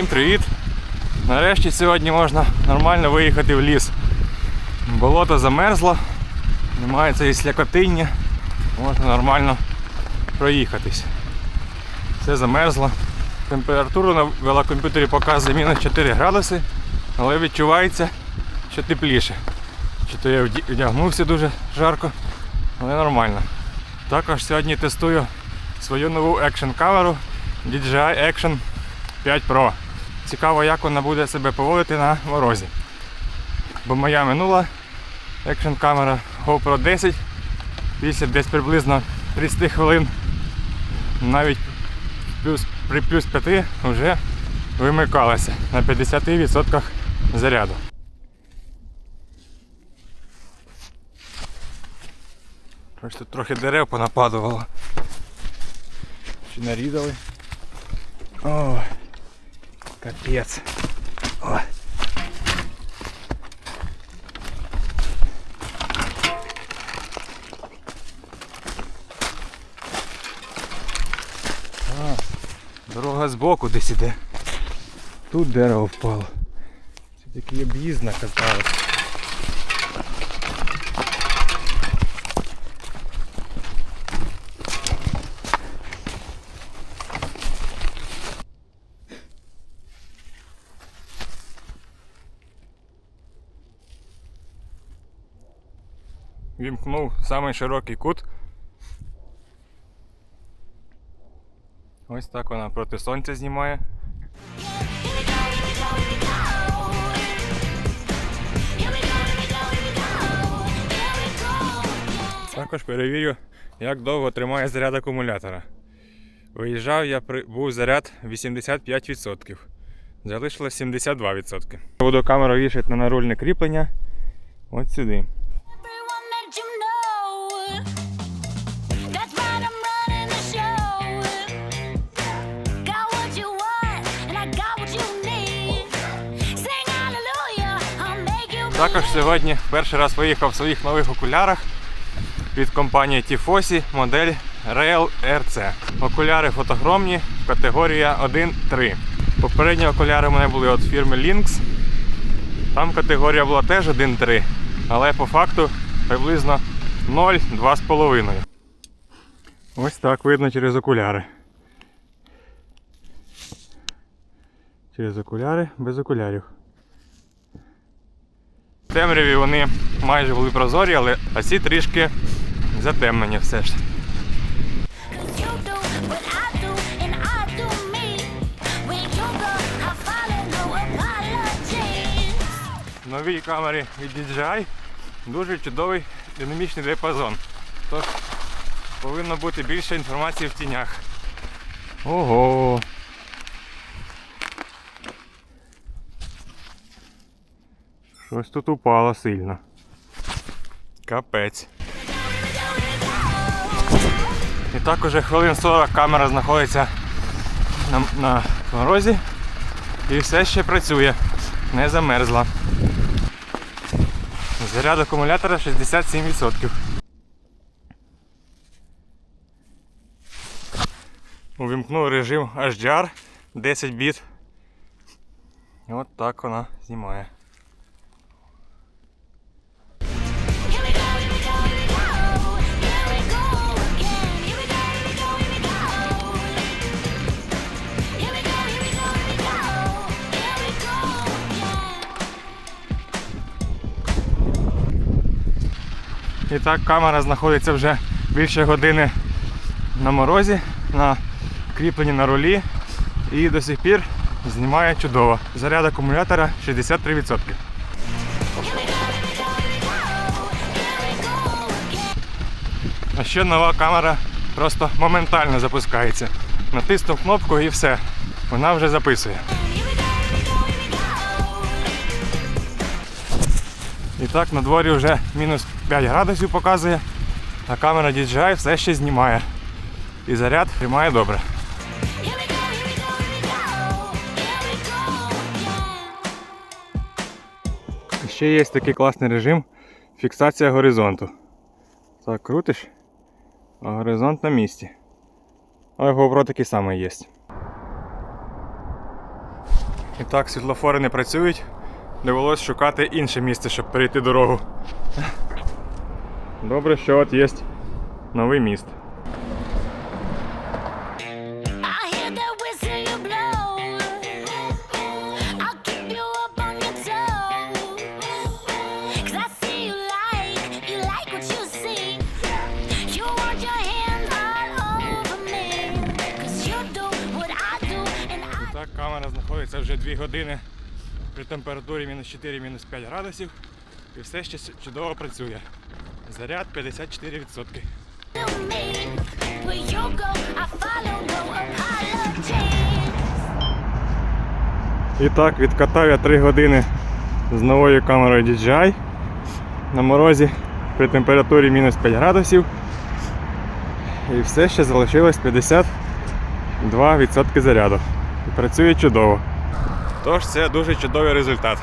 Всім привіт! Нарешті сьогодні можна нормально виїхати в ліс. Болото замерзло, немає цієї слякотиння, можна нормально проїхатись. Все замерзло. Температура на велокомп'ютері показує мінус 4 градуси, але відчувається, що тепліше. Чи то я вдягнувся дуже жарко, але нормально. Також сьогодні тестую свою нову екшн камеру DJI Action 5 Pro. Цікаво, як вона буде себе поводити на морозі. Бо моя минула екшн камера GoPro 10 після десь приблизно 30 хвилин, навіть плюс, при плюс 5 вже вимикалася на 50% заряду. Ось тут трохи дерев понападувало. Чи нарізали. Ой, капець. О. А, дорога збоку десь іде. Тут дерево впало. Це такий об'їзд наказали. Вімкнув самий широкий кут. Ось так вона проти сонця знімає. Також перевірю, як довго тримає заряд акумулятора. Виїжджав я був заряд 85%. Залишилось 72%. Буду камеру вішати на нарульне кріплення. От сюди. Також сьогодні перший раз виїхав в своїх нових окулярах від компанії Tifosi модель Rail RC. Окуляри фотохромні, категорія 1-3. Попередні окуляри у мене були від фірми Lynx. Там категорія була теж 1-3, але по факту приблизно 0-2,5. Ось так видно через окуляри. Через окуляри без окулярів. Темряві вони майже були прозорі, але а ці трішки затемнені все ж. В новій камері від DJI дуже чудовий динамічний диапазон. Тож повинно бути більше інформації в тінях. Ого! Щось тут упало сильно. Капець. І так уже хвилин 40 камера знаходиться на, на морозі і все ще працює, не замерзла. Заряд акумулятора 67%. Увімкнув режим HDR 10 біт. І от так вона знімає. І так камера знаходиться вже більше години на морозі, на кріпленні на рулі і до сих пір знімає чудово. Заряд акумулятора 63%. А ще нова камера просто моментально запускається. Натиснув кнопку і все. Вона вже записує. І так на дворі вже мінус 5 градусів показує, а камера DJI все ще знімає. І заряд тримає добре. Ще є такий класний режим фіксація горизонту. Так, крутиш, а горизонт на місці. Але GoPro такий самий є. І так, світлофори не працюють. Довелось шукати інше місце, щоб перейти дорогу. Добре, що от є новий міст. Так, камера знаходиться вже 2 години при температурі мінус 4, мінус 5 градусів. І все ще чудово працює. Заряд 54%. do me. Where you go, I follow, no apologies. І так, відкатав я 3 години з новою камерою DJI на морозі при температурі мінус 5 градусів. І все ще залишилось 52% заряду. І працює чудово. Тож це дуже чудовий результат.